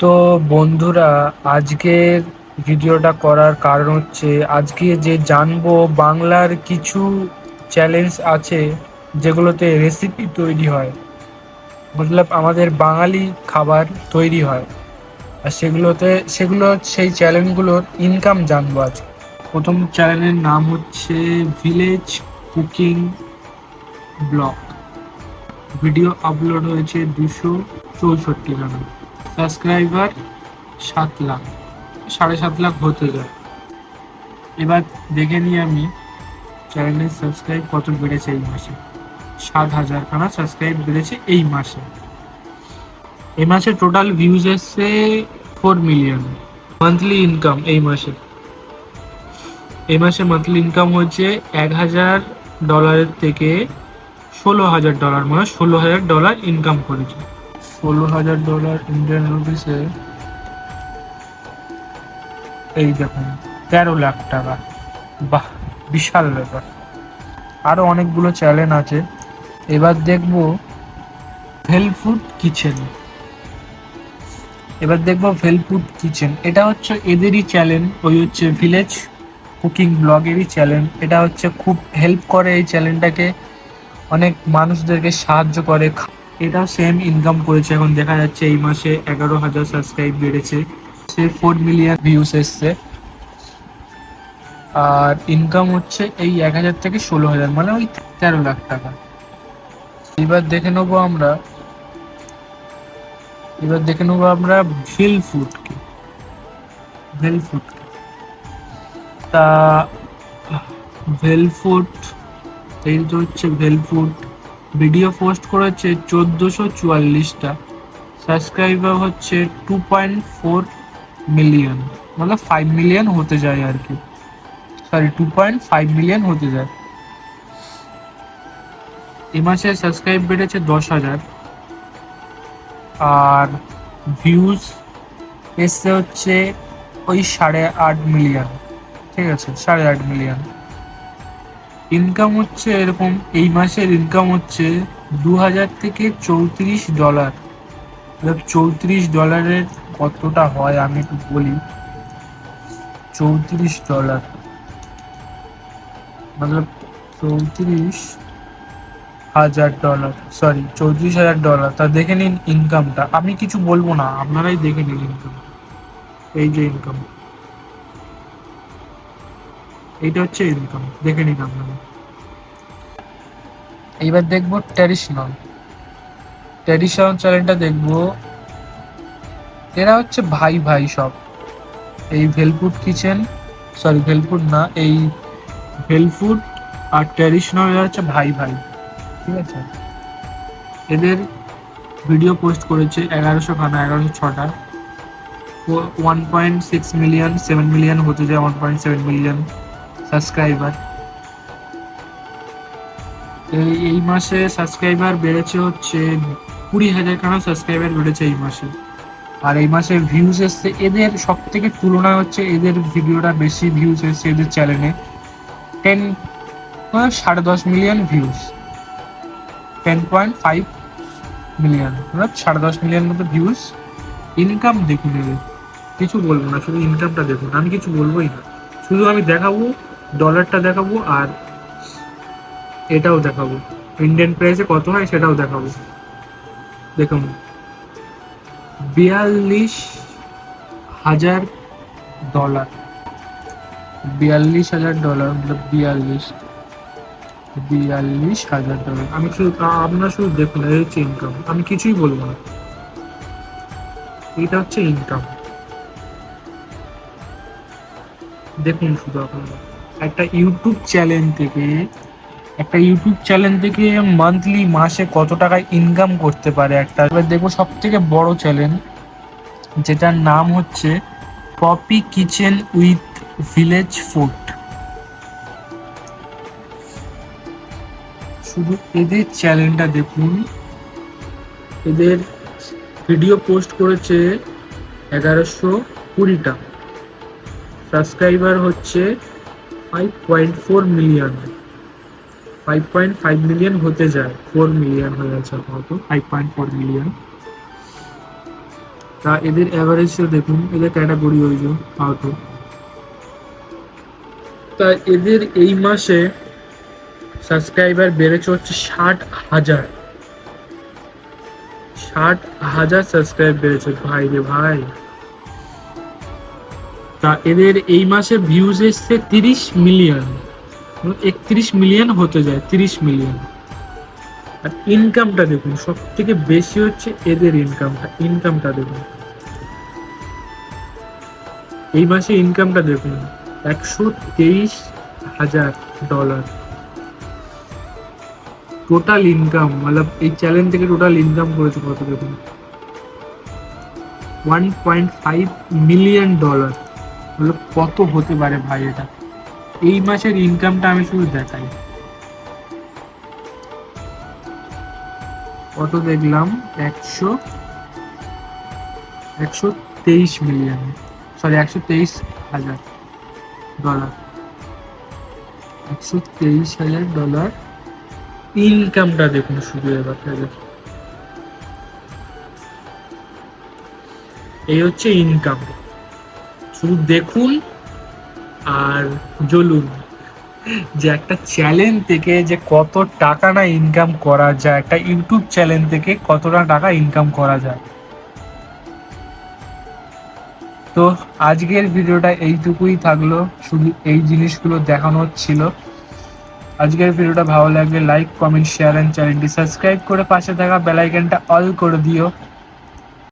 তো বন্ধুরা আজকের ভিডিওটা করার কারণ হচ্ছে, আজকে যে জানব বাংলার কিছু চ্যালেঞ্জ আছে, যেগুলোতে রেসিপি তৈরি হয়। মতলব আমাদের বাঙালি খাবার তৈরি হয়। আর সেগুলোতে, সেগুলো, সেই চ্যানেলগুলোর ইনকাম জানব আজ প্রথম চ্যানেলের নাম হচ্ছে village cooking vlog video upload হয়েছে দুশো চৌষট্টি গানা সাবস্ক্রাইবার সাত লাখ, সাড়ে সাত লাখ হতে যায়। এবার দেখে নিই আমি চ্যানেলের সাবস্ক্রাইব কত বেড়েছে এই মাসে। সাত হাজার খানা সাবস্ক্রাইব বেড়েছে এই মাসে। এই মাসে টোটাল ভিউজ এসছে ফোর মিলিয়ন মান্থলি ইনকাম এই মাসে। এই মাসে মান্থলি ইনকাম হচ্ছে এক হাজার ডলারের থেকে ষোলো হাজার ডলার মানে ষোলো হাজার ডলার ইনকাম করেছে। ষোলো হাজার ডলার ইন্ডিয়ান রুপিসে এই দেখুন, তেরো লাখ টাকা। বাহ, বিশাল ব্যাপার। আরও অনেকগুলো চ্যানেল আছে। এবার দেখব ভেলফুড কিচেন এবার দেখব ভেলফুড কিচেন এটা হচ্ছে এদেরই চ্যানেল ওই হচ্ছে ভিলেজ কুকিং ব্লগেরই চ্যানেল এটা হচ্ছে খুব হেল্প করে এই চ্যানেলটাকে অনেক মানুষদেরকে সাহায্য করে। এটাও সেম ইনকাম করেছে। এখন দেখা যাচ্ছে এই মাসে এগারো হাজার সাবস্ক্রাইব বেড়েছে। সে ফোর মিলিয়ন ভিউস এসছে। আর ইনকাম হচ্ছে এই এক হাজার থেকে ষোলো হাজার মানে ওই তেরো লাখ টাকা। এবার দেখে নেব আমরা, এবার দেখে নেব আমরা ভেল ফুড কি। ভেল ফুড তা, ভেল ফুড এই তো হচ্ছে ভেল ফুড ভিডিও পোস্ট করেছে চোদ্দোশো চুয়াল্লিশটা। সাবস্ক্রাইবার হচ্ছে টু পয়েন্ট ফোর মিলিয়ন। মানে ফাইভ মিলিয়ন হতে যায় আর কি। Sorry two point five million হতে যায়। এ মাসে সাবস্ক্রাইব বেড়েছে দশ হাজার। আর ভিউজ এসছে হচ্ছে ওই সাড়ে আট মিলিয়ন ঠিক আছে, সাড়ে আট মিলিয়ন ইনকাম হচ্ছে এরকম, এই মাসের ইনকাম হচ্ছে দু হাজার থেকে চৌত্রিশ ডলার চৌত্রিশ ডলারের কতটা হয় আমি একটু বলি। চৌত্রিশ ডলার মতলব চৌত্রিশ হাজার ডলার সরি চৌত্রিশ হাজার ডলার তা দেখে নিন ইনকামটা আমি কিছু বলব না, আপনারাই দেখে নিন ইনকাম এই যে ইনকাম এইটা হচ্ছে ইনকাম দেখে নিন আপনারা। এইবার দেখব ট্র্যাডিশনাল ট্র্যাডিশনাল চ্যানেলটা দেখব। এরা হচ্ছে ভাই ভাই সব। এই ভেলফুড কিচেন সরি ভেলফুড না, এই ভেলফুড আর ট্র্যাডিশনাল এরা হচ্ছে ভাই ভাই, ঠিক আছে? এদের ভিডিও পোস্ট করেছে এগারোশো খানা, এগারোশো ছটা। One point six million seven million হতে যায় one point seven million subscriber এই মাসে সাবস্ক্রাইবার বেড়েছে হচ্ছে কুড়ি হাজার খানা সাবস্ক্রাইবার বেড়েছে এই মাসে। আর এই মাসে ভিউজ এসছে, এদের সব থেকে তুলনা হচ্ছে এদের ভিডিওটা বেশি ভিউজ এসছে এদের চ্যানেলে টেন সাড়ে দশ million views ten point five million সাড়ে দশ মিলিয়ন মতো ভিউজ ইনকাম দেখুন কিছু বলব না, শুধু ইনকামটা দেখুন। আমি কিছু বলবোই না। শুধু আমি দেখাবো ডলারটা দেখাবো আর এটাও দেখাবো। ইন্ডিয়ান প্রাইসে কত হয় সেটাও দেখাবো। দেখুন, বিয়াল্লিশ হাজার ডলার বিয়াল্লিশ হাজার ডলার মতলব বিয়াল্লিশ। বিয়াল্লিশ হাজার ডলার আমি শুধু আপনার শুধু দেখুন, এই হচ্ছে ইনকাম আমি কিছুই বলব না। এটা হচ্ছে ইনকাম দেখুন শুধু আপনারা। একটা ইউটিউব চ্যানেল থেকে, একটা ইউটিউব চ্যানেল থেকে মান্থলি মাসে কত টাকা ইনকাম করতে পারে একটা? এবার দেখব সব থেকে বড় চ্যানেল যেটার নাম হচ্ছে Poppy kitchen with village food শুধু এদের চ্যানেলটা দেখুন। এদের ভিডিও পোস্ট করেছে এগারোশো কুড়িটা। সাবস্ক্রাইবার হচ্ছে five point four million five point five million হতে যায়। ফোর মিলিয়ন হয়ে আছে আপাতত ফাইভ পয়েন্ট ফোর মিলিয়ন তা এদের অ্যাভারেজও দেখুন, এদের ক্যাটাগরি হয়েছে আউট তা এদের এই মাসে সাবস্ক্রাইবার বেড়েছে হচ্ছে ষাট হাজার। ষাট হাজার সাবস্ক্রাইব বেড়েছে। ভাই রে ভাই। তা এদের এই মাসে ভিউজ এসছে তিরিশ মিলিয়ন একত্রিশ মিলিয়ন হতে যায়, তিরিশ মিলিয়ন আর ইনকামটা দেখুন সব থেকে বেশি হচ্ছে এদের ইনকামটা ইনকামটা দেখুন। এই মাসে ইনকামটা দেখুন, একশো তেইশ হাজার ডলার টোটাল ইনকাম মানে এই চ্যানেল থেকে টোটাল ইনকাম করেছে কত দেখুন। One point five million dollar কত হতে পারে ভাই এটা? এই মাসের ইনকামটা আমি শুধু দেখাই। কত দেখলাম? একশো একশো তেইশ মিলিয়ন সরি একশো তেইশ হাজার ডলার একশো তেইশ হাজার ডলার ইনকামটা দেখুন শুধু এবার এই হচ্ছে ইনকাম শুধু দেখুন আর জ্বলুন। যে একটা চ্যানেল থেকে যে কত টাকা না ইনকাম করা যায়, একটা ইউটিউব চ্যানেল থেকে কতটা টাকা ইনকাম করা যায়। তো আজকের ভিডিওটা এইটুকুই থাকল, শুধু এই জিনিসগুলো দেখানো ছিল। আজকের ভিডিওটা ভালো লাগলে লাইক কমেন্ট শেয়ার অ্যান্ড চ্যানেলটি সাবস্ক্রাইব করে পাশে থাকা বেলাইকনটা অল করে দিও।